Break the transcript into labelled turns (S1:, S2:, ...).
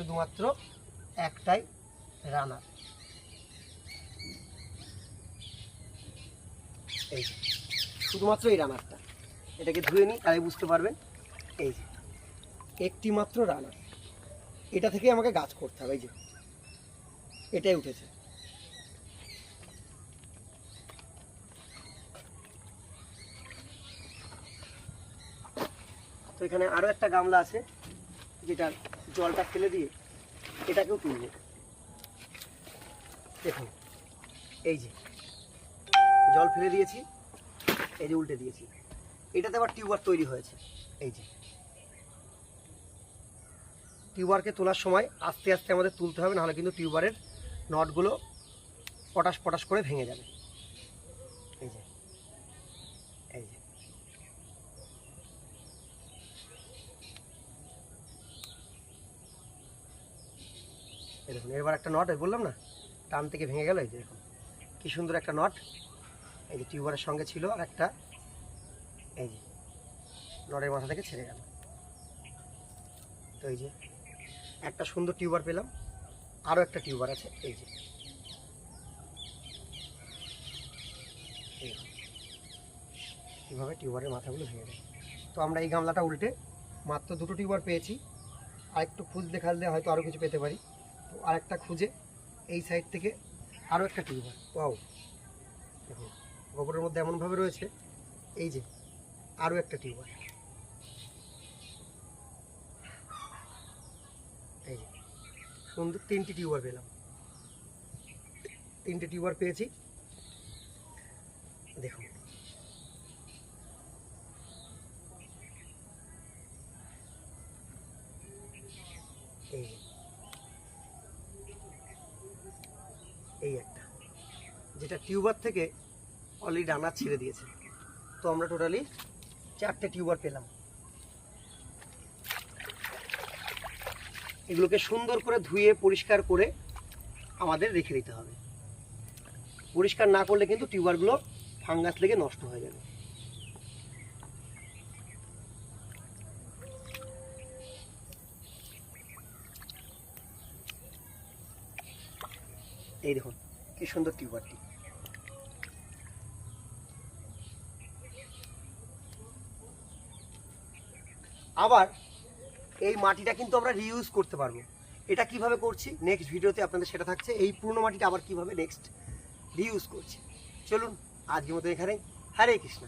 S1: শুধুমাত্র একটাই রানার এই শুধুমাত্র এই রানারটা এটাকে ধুয়ে নিই, তাহলে বুঝতে পারবেন। এই যে, একটি মাত্র রানার এটা থেকে আমাকে গাছ করতে হবে, এই যে। এটাই উঠেছে। তো এখানে আরও একটা গামলা আছে, যেটা জলটা ফেলে দিয়ে এটাকেও তুলব দেখুন, এই যে, জল ফেলে দিয়েছি, এই যে উল্টে দিয়েছি। এটাতে আবার টিউবার তৈরি হয়েছে, এই যে। টিউবারকে তোলার সময় আস্তে আস্তে আমাদের তুলতে হবে, নাহলে কিন্তু টিউবারের নটগুলো পটাশ পটাশ করে ভেঙে যাবে এই যে এই যে দেখুন, এবার একটা নট বললাম না? টান থেকে ভেঙে গেল, এই যে দেখুন। কি সুন্দর একটা নট এই যে টিউবারের সঙ্গে ছিল আর একটা, এই যে নটের মাথা থেকে ছেড়ে গেল। তো এই যে, একটা সুন্দর টিউবার পেলাম আরও একটা টিউবার আছে, এই যে। এই এইভাবে টিউবারের মাথাগুলো ভেঙে দেয় তো আমরা এই গামলাটা উল্টে মাত্র দুটো টিউবার পেয়েছি। আর একটু খুঁজতে খাললে হয়তো আরও কিছু পেতে পারি। আরেকটা খুঁজে এই সাইড থেকে আরও একটা টিউবার ওয়াও দেখুন গোবরের মধ্যে এমনভাবে রয়েছে এই যে আরও একটা টিউবার এই যে সুন্দর তিনটি টিউবার পেলাম। তিনটে টিউবার পেয়েছি। দেখুন। এই এই একটা, যেটা টিউবার থেকে অলরেডি ডানা ছেড়ে দিয়েছে। তো আমরা টোটালি চারটে টিউবার পেলাম। এগুলোকে সুন্দর করে ধুয়ে, পরিষ্কার করে আমাদের রেখে দিতে হবে। পরিষ্কার না করলে কিন্তু টিউবারগুলো ফাঙ্গাস লেগে নষ্ট হয়ে যাবে। এই দেখুন, কি সুন্দর টিউবারটি আবার এই মাটিটা কিন্তু আমরা রিউজ করতে পারব। এটা কীভাবে করছি? নেক্সট ভিডিওতে আপনাদের সেটা থাকছে। এই পুরনো মাটিটা আবার কীভাবে নেক্সট রিউজ করছি? চলুন, আজকের মতো এখানে হরে কৃষ্ণ।